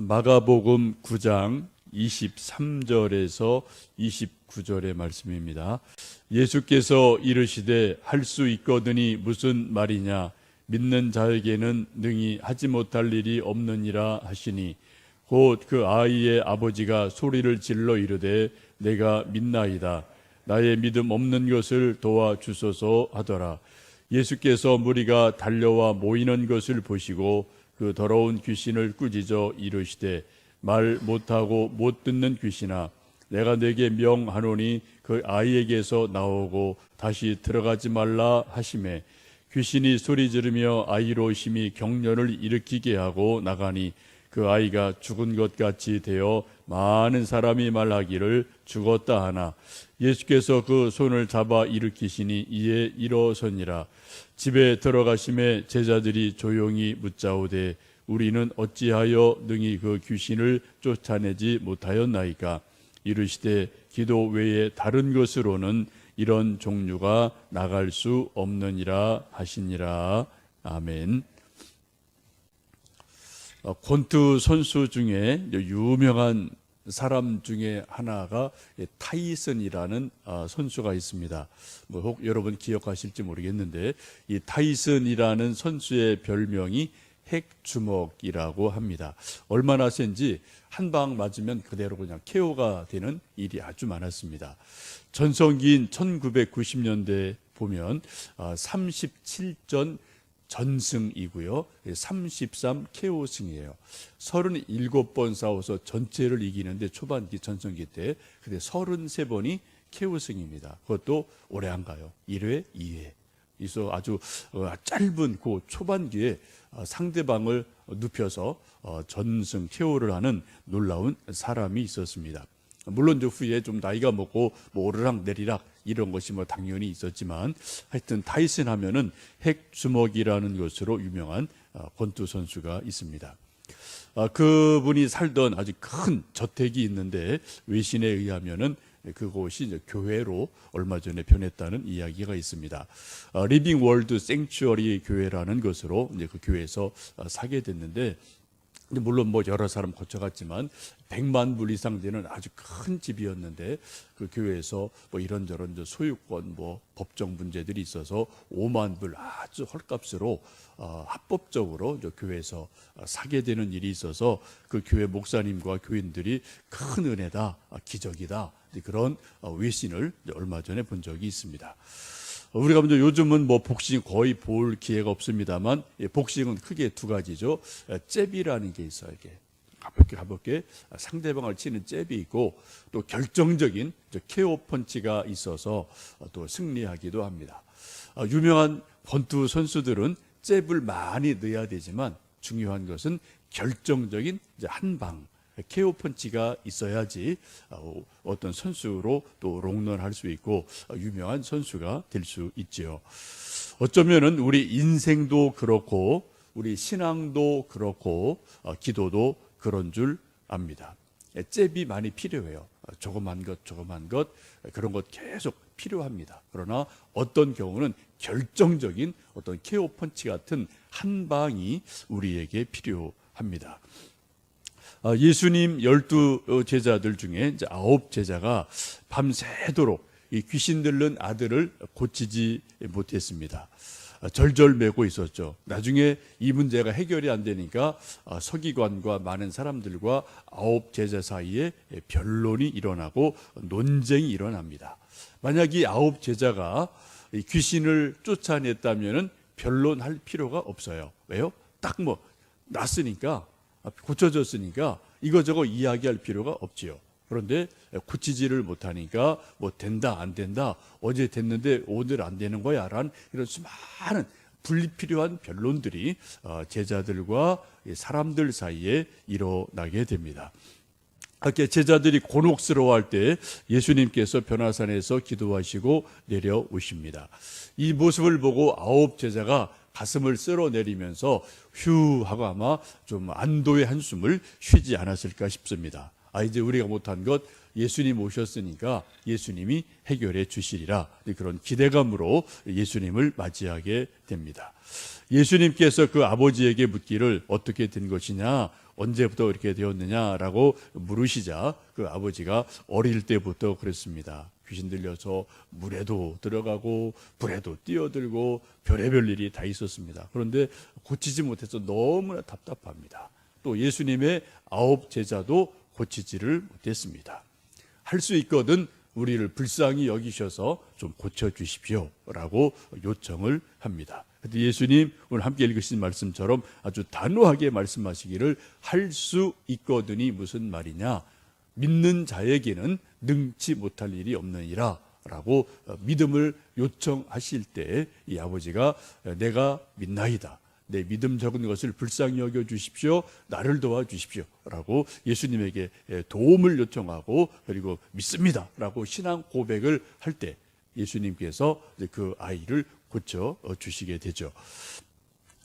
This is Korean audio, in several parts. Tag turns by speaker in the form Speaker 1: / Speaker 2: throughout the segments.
Speaker 1: 마가복음 9장 23절에서 29절의 말씀입니다. 예수께서 이르시되 할 수 있거든이 무슨 말이냐? 믿는 자에게는 능히 하지 못할 일이 없느니라 하시니 곧 그 아이의 아버지가 소리를 질러 이르되 내가 믿나이다. 나의 믿음 없는 것을 도와 주소서 하더라. 예수께서 무리가 달려와 모이는 것을 보시고 그 더러운 귀신을 꾸짖어 이르시되 말 못하고 못 듣는 귀신아 내가 내게 명하노니 그 아이에게서 나오고 다시 들어가지 말라 하심에 귀신이 소리 지르며 아이로 심히 경련을 일으키게 하고 나가니 그 아이가 죽은 것 같이 되어 많은 사람이 말하기를 죽었다 하나 예수께서 그 손을 잡아 일으키시니 이에 일어서니라. 집에 들어가심에 제자들이 조용히 묻자오되 우리는 어찌하여 능히 그 귀신을 쫓아내지 못하였나이까? 이르시되 기도 외에 다른 것으로는 이런 종류가 나갈 수 없느니라 하시니라. 아멘. 어, 권투 선수 중에 유명한 사람 중에 하나가 타이슨이라는 아, 선수가 있습니다. 뭐 혹 여러분 기억하실지 모르겠는데 이 타이슨이라는 선수의 별명이 핵주먹이라고 합니다. 얼마나 센지 한 방 맞으면 그대로 그냥 KO가 되는 일이 아주 많았습니다. 전성기인 1990년대 보면 37전 전승이고요. 33 KO승이에요. 37번 싸워서 전체를 이기는데 초반기 전성기 때 근데 33번이 KO승입니다. 그것도 오래 안 가요. 1회, 2회. 그래서 아주 어, 짧은 그 초반기에 어, 상대방을 눕혀서 어, 전승 KO를 하는 놀라운 사람이 있었습니다. 물론 저 후에 좀 나이가 먹고 뭐 오르락 내리락 이런 것이 뭐 당연히 있었지만 하여튼 타이슨 하면은 핵 주먹이라는 것으로 유명한 권투 선수가 있습니다. 아, 그분이 살던 아주 큰 저택이 있는데 외신에 의하면은 그곳이 이제 교회로 얼마 전에 변했다는 이야기가 있습니다. 어, 리빙 월드 생츄어리 교회라는 것으로 이제 그 교회에서 어, 사게 됐는데 물론 뭐 여러 사람 거쳐갔지만 100만 불 이상 되는 아주 큰 집이었는데 그 교회에서 뭐 이런저런 소유권 뭐 법정 문제들이 있어서 5만 불 아주 헐값으로 어, 합법적으로 교회에서 사게 되는 일이 있어서 그 교회 목사님과 교인들이 큰 은혜다 기적이다 그런 외신을 얼마 전에 본 적이 있습니다. 우리가 먼저 요즘은 뭐 복싱 거의 볼 기회가 없습니다만 복싱은 크게 두 가지죠. 잽이라는 게 있어요. 이게 가볍게 가볍게 상대방을 치는 잽이 있고 또 결정적인 케어 펀치가 있어서 또 승리하기도 합니다. 유명한 권투 선수들은 잽을 많이 넣어야 되지만 중요한 것은 결정적인 한 방. 케어 펀치가 있어야지 어, 어떤 선수로 또 롱런할 수 있고 어, 유명한 선수가 될 수 있지요. 어쩌면은 우리 인생도 그렇고 우리 신앙도 그렇고 어, 기도도 그런 줄 압니다. 잽이 많이 필요해요. 조그만 것, 조그만 것 그런 것 계속 필요합니다. 그러나 어떤 경우는 결정적인 어떤 케어 펀치 같은 한 방이 우리에게 필요합니다. 아, 예수님 열두 제자들 중에 이제 아홉 제자가 밤새도록 이 귀신 들른 아들을 고치지 못했습니다. 아, 절절매고 있었죠. 나중에 이 문제가 해결이 안 되니까 아, 서기관과 많은 사람들과 아홉 제자 사이에 변론이 일어나고 논쟁이 일어납니다. 만약 이 아홉 제자가 귀신을 쫓아냈다면 변론할 필요가 없어요. 왜요? 딱 뭐 났으니까 고쳐졌으니까 이거저거 이야기할 필요가 없지요. 그런데 고치지를 못하니까 뭐 된다 안 된다 어제 됐는데 오늘 안 되는 거야 라는 이런 수많은 불필요한 변론들이 어, 제자들과 사람들 사이에 일어나게 됩니다. 이렇게 제자들이 곤혹스러워할 때 예수님께서 변화산에서 기도하시고 내려오십니다. 이 모습을 보고 아홉 제자가 가슴을 쓸어내리면서 휴 하고 아마 좀 안도의 한숨을 쉬지 않았을까 싶습니다. 아 이제 우리가 못한 것 예수님 오셨으니까 예수님이 해결해 주시리라 그런 기대감으로 예수님을 맞이하게 됩니다. 예수님께서 그 아버지에게 묻기를 어떻게 된 것이냐 언제부터 이렇게 되었느냐라고 물으시자 그 아버지가 어릴 때부터 그랬습니다. 귀신 들려서 물에도 들어가고 불에도 뛰어들고 별의별 일이 다 있었습니다. 그런데 고치지 못해서 너무나 답답합니다. 또 예수님의 아홉 제자도 고치지를 못했습니다. 할 수 있거든 우리를 불쌍히 여기셔서 좀 고쳐 주십시오 라고 요청을 합니다. 예수님 오늘 함께 읽으신 말씀처럼 아주 단호하게 말씀하시기를 할 수 있거든이 무슨 말이냐? 믿는 자에게는 능치 못할 일이 없느니라. 라고 믿음을 요청하실 때 이 아버지가 내가 믿나이다. 내 믿음 적은 것을 불쌍히 여겨 주십시오. 나를 도와 주십시오. 라고 예수님에게 도움을 요청하고 그리고 믿습니다. 라고 신앙 고백을 할 때 예수님께서 그 아이를 고쳐 주시게 되죠.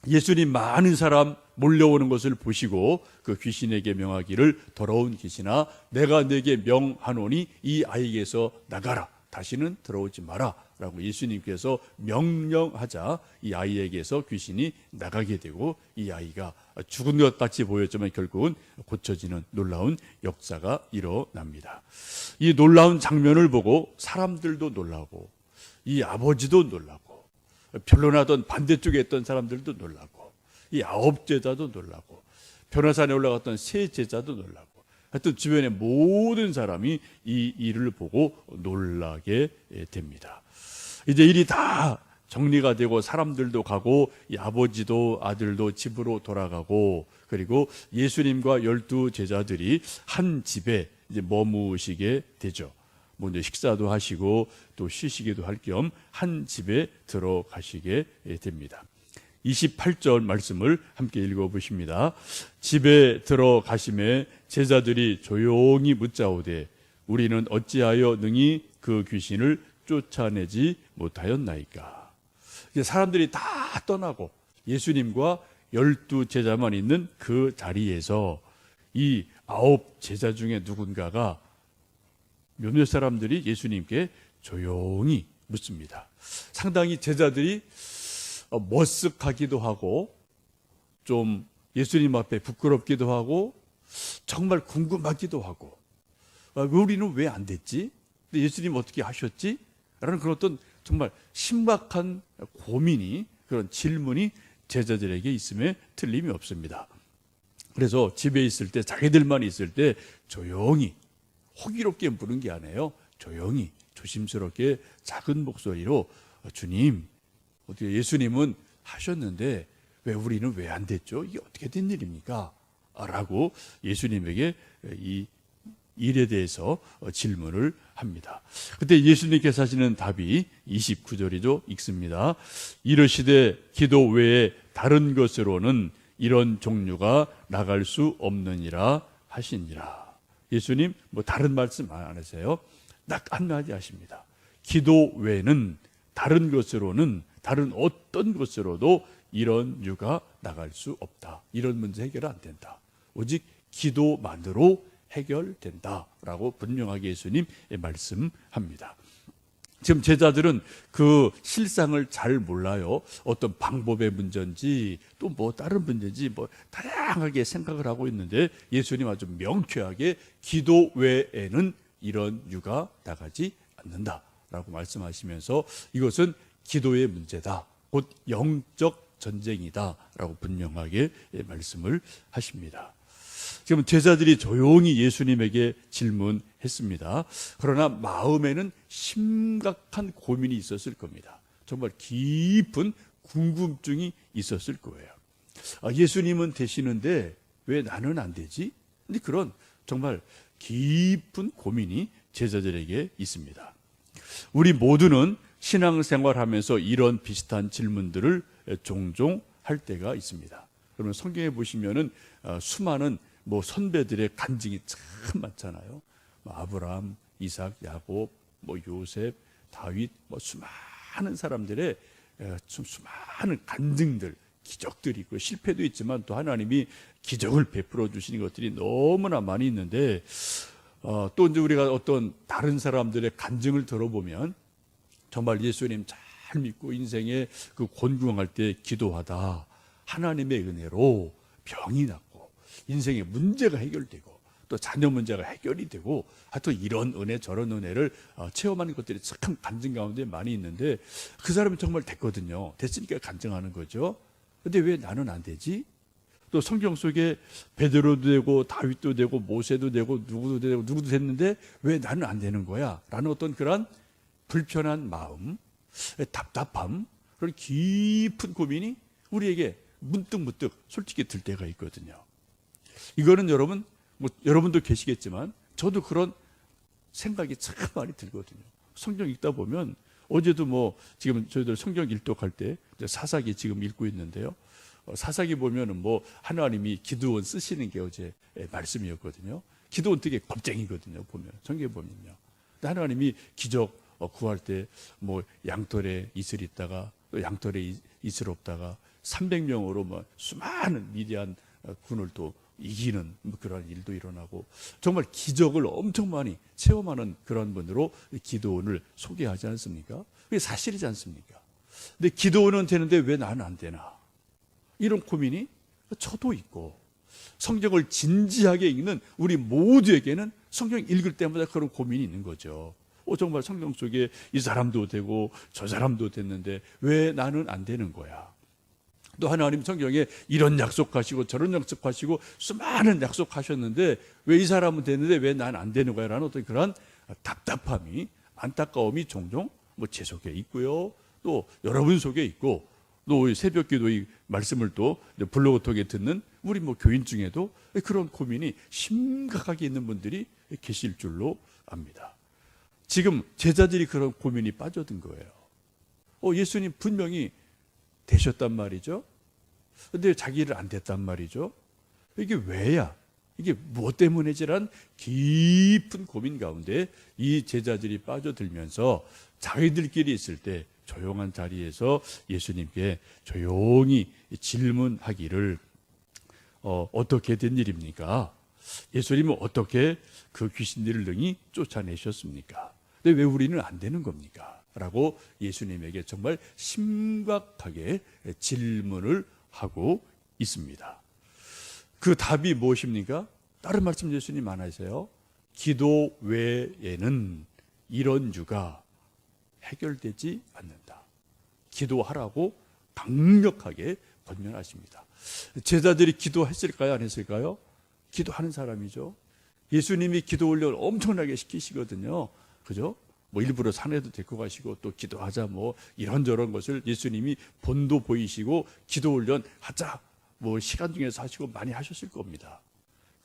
Speaker 1: 예수님 많은 사람 몰려오는 것을 보시고 그 귀신에게 명하기를 더러운 귀신아 내가 내게 명하노니 이 아이에게서 나가라 다시는 들어오지 마라 라고 예수님께서 명령하자 이 아이에게서 귀신이 나가게 되고 이 아이가 죽은 것 같이 보였지만 결국은 고쳐지는 놀라운 역사가 일어납니다. 이 놀라운 장면을 보고 사람들도 놀라고 이 아버지도 놀라고 변론하던 반대쪽에 있던 사람들도 놀라고 이 아홉 제자도 놀라고 변호산에 올라갔던 세 제자도 놀라고 하여튼 주변의 모든 사람이 이 일을 보고 놀라게 됩니다. 이제 일이 다 정리가 되고 사람들도 가고 이 아버지도 아들도 집으로 돌아가고 그리고 예수님과 열두 제자들이 한 집에 이제 머무시게 되죠. 먼저 식사도 하시고 또 쉬시기도 할 겸 한 집에 들어가시게 됩니다. 28절 말씀을 함께 읽어 보십니다. 집에 들어가심에 제자들이 조용히 묻자오되 우리는 어찌하여 능히 그 귀신을 쫓아내지 못하였나이까. 사람들이 다 떠나고 예수님과 열두 제자만 있는 그 자리에서 이 아홉 제자 중에 누군가가 몇몇 사람들이 예수님께 조용히 묻습니다. 상당히 제자들이 어, 머쓱하기도 하고 좀 예수님 앞에 부끄럽기도 하고 정말 궁금하기도 하고 아, 우리는 왜 안 됐지? 예수님 어떻게 하셨지? 라는 그런 어떤 정말 심각한 고민이 그런 질문이 제자들에게 있음에 틀림이 없습니다. 그래서 집에 있을 때 자기들만 있을 때 조용히 호기롭게 부른 게 아니에요. 조용히 조심스럽게 작은 목소리로 주님 어떻게 예수님은 하셨는데 왜 우리는 왜 안 됐죠? 이게 어떻게 된 일입니까? 라고 예수님에게 이 일에 대해서 질문을 합니다. 그때 예수님께서 하시는 답이 29절이죠. 읽습니다. 이르시되 기도 외에 다른 것으로는 이런 종류가 나갈 수 없느니라 하시니라. 예수님 뭐 다른 말씀 안 하세요. 딱 한마디 하십니다. 기도 외에는 다른 것으로는 다른 어떤 것으로도 이런 유가 나갈 수 없다. 이런 문제 해결 안 된다. 오직 기도만으로 해결된다라고 분명하게 예수님 말씀합니다. 지금 제자들은 그 실상을 잘 몰라요. 어떤 방법의 문제인지 또 뭐 다른 문제인지 뭐 다양하게 생각을 하고 있는데 예수님 아주 명쾌하게 기도 외에는 이런 유가 나가지 않는다라고 말씀하시면서 이것은 기도의 문제다. 곧 영적 전쟁이다라고 분명하게 말씀을 하십니다. 지금 제자들이 조용히 예수님에게 질문했습니다. 그러나 마음에는 심각한 고민이 있었을 겁니다. 정말 깊은 궁금증이 있었을 거예요. 아, 예수님은 되시는데 왜 나는 안 되지? 근데 그런 정말 깊은 고민이 제자들에게 있습니다. 우리 모두는 신앙생활 하면서 이런 비슷한 질문들을 종종 할 때가 있습니다. 그러면 성경에 보시면은 어, 수많은 뭐 선배들의 간증이 참 많잖아요. 뭐 아브라함, 이삭, 야곱, 뭐 요셉, 다윗, 뭐 수많은 사람들의 좀 수많은 간증들, 기적들이 있고 실패도 있지만 또 하나님이 기적을 베풀어 주시는 것들이 너무나 많이 있는데 어, 또 이제 우리가 어떤 다른 사람들의 간증을 들어보면 정말 예수님 잘 믿고 인생에 그 곤궁할 때 기도하다 하나님의 은혜로 병이 낫고 인생의 문제가 해결되고 또 자녀 문제가 해결이 되고 하여튼 이런 은혜 저런 은혜를 어, 체험하는 것들이 참 간증 가운데 많이 있는데 그 사람은 정말 됐거든요. 됐으니까 간증하는 거죠. 근데 왜 나는 안 되지? 또 성경 속에 베드로도 되고 다윗도 되고 모세도 되고 누구도 되고 누구도 됐는데 왜 나는 안 되는 거야? 라는 어떤 그런 불편한 마음, 답답함, 그런 깊은 고민이 우리에게 문득 문득 솔직히 들 때가 있거든요. 이거는 여러분 뭐 여러분도 계시겠지만 저도 그런 생각이 참 많이 들거든요. 성경 읽다 보면 어제도 뭐 지금 저희들 성경 일독할 때 사사기 지금 읽고 있는데요. 어, 사사기 보면은 뭐 하나님이 기드온 쓰시는 게 어제 말씀이었거든요. 기드온 되게 겁쟁이거든요. 보면 성경 에 보면요. 하나님이 기적 어, 구할 때 뭐 양털에 이슬 있다가 또 양털에 이- 이슬 없다가 300명으로 뭐 수많은 미디안 어, 군을 또 이기는 뭐 그런 일도 일어나고 정말 기적을 엄청 많이 체험하는 그런 분으로 기도원을 소개하지 않습니까? 그게 사실이지 않습니까? 근데 기도원은 되는데 왜 나는 안 되나? 이런 고민이 저도 있고 성경을 진지하게 읽는 우리 모두에게는 성경 읽을 때마다 그런 고민이 있는 거죠. 어, 정말 성경 속에 이 사람도 되고 저 사람도 됐는데 왜 나는 안 되는 거야? 또 하나님 성경에 이런 약속하시고 저런 약속하시고 수많은 약속하셨는데 왜 이 사람은 되는데 왜 난 안 되는 거야? 라는 어떤 그런 답답함이 안타까움이 종종 뭐 제 속에 있고요. 또 여러분 속에 있고 또 새벽 기도 이 말씀을 또 블로그 통해 듣는 우리 뭐 교인 중에도 그런 고민이 심각하게 있는 분들이 계실 줄로 압니다. 지금 제자들이 그런 고민이 빠져든 거예요. 어, 예수님 분명히 되셨단 말이죠. 근데 자기를 안 됐단 말이죠. 이게 왜야? 이게 무엇 때문에지란 깊은 고민 가운데 이 제자들이 빠져들면서 자기들끼리 있을 때 조용한 자리에서 예수님께 조용히 질문하기를 어, 어떻게 된 일입니까? 예수님은 어떻게 그 귀신들을 능히 쫓아내셨습니까? 근데 왜 우리는 안 되는 겁니까? 라고 예수님에게 정말 심각하게 질문을 하고 있습니다. 그 답이 무엇입니까? 다른 말씀 예수님 안 하세요. 기도 외에는 이런 유가 해결되지 않는다. 기도하라고 강력하게 권면하십니다. 제자들이 기도했을까요? 안 했을까요? 기도하는 사람이죠. 예수님이 기도 훈련을 엄청나게 시키시거든요. 그죠? 뭐 일부러 산에도 데리고 가시고 또 기도하자 뭐 이런저런 것을 예수님이 본도 보이시고 기도 훈련 하자 뭐 시간 중에서 하시고 많이 하셨을 겁니다.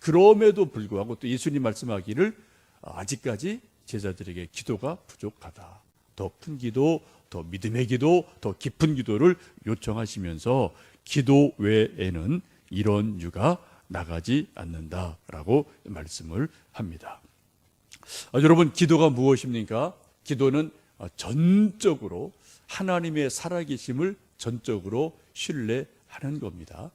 Speaker 1: 그럼에도 불구하고 또 예수님 말씀하기를 아직까지 제자들에게 기도가 부족하다. 더 큰 기도, 더 믿음의 기도, 더 깊은 기도를 요청하시면서 기도 외에는 이런 유가 나가지 않는다라고 말씀을 합니다. 아, 여러분 기도가 무엇입니까? 기도는 아, 전적으로 하나님의 살아계심을 전적으로 신뢰하는 겁니다.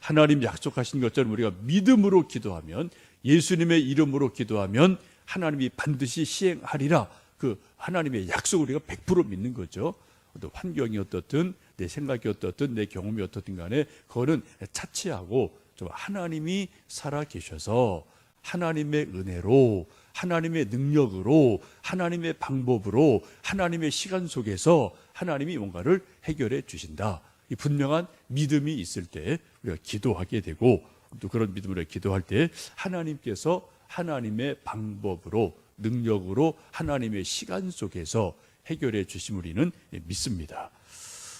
Speaker 1: 하나님 약속하신 것처럼 우리가 믿음으로 기도하면 예수님의 이름으로 기도하면 하나님이 반드시 시행하리라. 그 하나님의 약속을 우리가 100% 믿는 거죠. 또 환경이 어떻든 내 생각이 어떻든 내 경험이 어떻든 간에 그거는 차치하고 좀 하나님이 살아 계셔서 하나님의 은혜로 하나님의 능력으로 하나님의 방법으로 하나님의 시간 속에서 하나님이 뭔가를 해결해 주신다. 이 분명한 믿음이 있을 때 우리가 기도하게 되고 또 그런 믿음으로 기도할 때 하나님께서 하나님의 방법으로 능력으로 하나님의 시간 속에서 해결해 주심 우리는 믿습니다.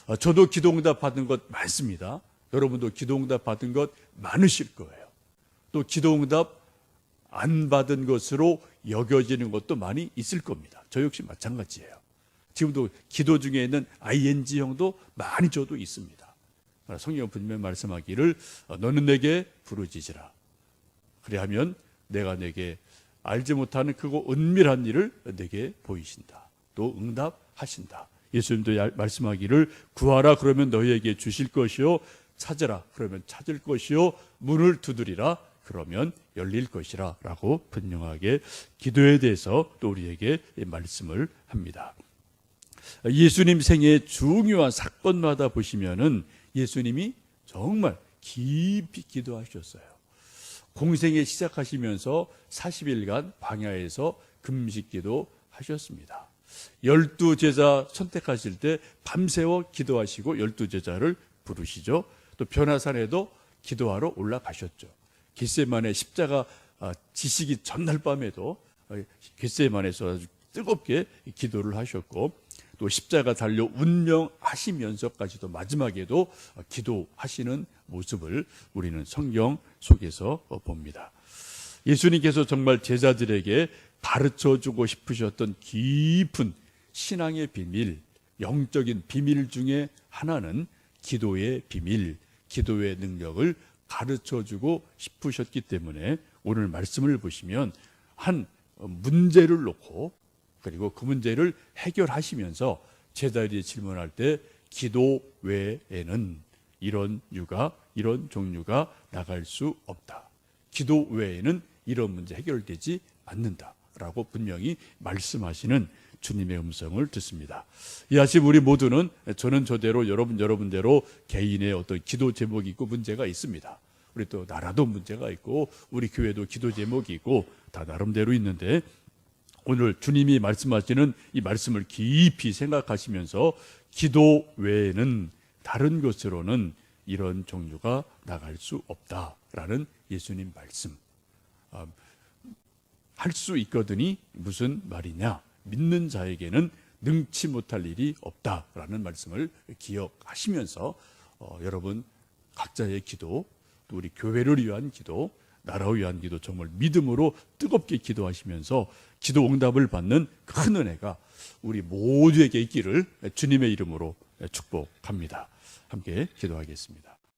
Speaker 1: 아, 저도 기도응답 받은 것 많습니다. 여러분도 기도응답 받은 것 많으실 거예요. 또 기도응답 안 받은 것으로 여겨지는 것도 많이 있을 겁니다. 저 역시 마찬가지예요. 지금도 기도 중에 있는 ing형도 많이 저도 있습니다. 성경 분명 말씀하기를 어, 너는 내게 부르짖으라. 그래하면 내가 내게 알지 못하는 크고 은밀한 일을 내게 보이신다. 또 응답하신다. 예수님도 야- 말씀하기를 구하라 그러면 너희에게 주실 것이요 찾으라 그러면 찾을 것이요 문을 두드리라 그러면 열릴 것이라 라고 분명하게 기도에 대해서 또 우리에게 말씀을 합니다. 예수님 생애 중요한 사건마다 보시면은 예수님이 정말 깊이 기도하셨어요. 공생에 시작하시면서 40일간 광야에서 금식 기도 하셨습니다. 열두 제자 선택하실 때 밤새워 기도하시고 열두 제자를 부르시죠. 또 변화산에도 기도하러 올라가셨죠. 겟세만의 십자가 아, 지시기 전날 밤에도 어, 겟세만에서 아주 뜨겁게 기도를 하셨고 또 십자가 달려 운명하시면서까지도 마지막에도 어, 기도하시는 모습을 우리는 성경 속에서 어, 봅니다. 예수님께서 정말 제자들에게 가르쳐 주고 싶으셨던 깊은 신앙의 비밀, 영적인 비밀 중에 하나는 기도의 비밀, 기도의 능력을 가르쳐 주고 싶으셨기 때문에 오늘 말씀을 보시면 한 문제를 놓고 그리고 그 문제를 해결하시면서 제자들이 질문할 때 기도 외에는 이런 유가 이런 종류가 나갈 수 없다. 기도 외에는 이런 문제 해결되지 않는다라고 분명히 말씀하시는 주님의 음성을 듣습니다. 이 아침 우리 모두는 저는 저대로 여러분 여러분대로 개인의 어떤 기도 제목이 있고 문제가 있습니다. 우리 또 나라도 문제가 있고 우리 교회도 기도 제목이 있고 다 나름대로 있는데 오늘 주님이 말씀하시는 이 말씀을 깊이 생각하시면서 기도 외에는 다른 것으로는 이런 종류가 나갈 수 없다라는 예수님 말씀. 아, 할수 있거든이 무슨 말이냐? 믿는 자에게는 능치 못할 일이 없다라는 말씀을 기억하시면서 어, 여러분 각자의 기도, 또 우리 교회를 위한 기도, 나라를 위한 기도 정말 믿음으로 뜨겁게 기도하시면서 기도 응답을 받는 큰 은혜가 우리 모두에게 있기를 주님의 이름으로 축복합니다. 함께 기도하겠습니다.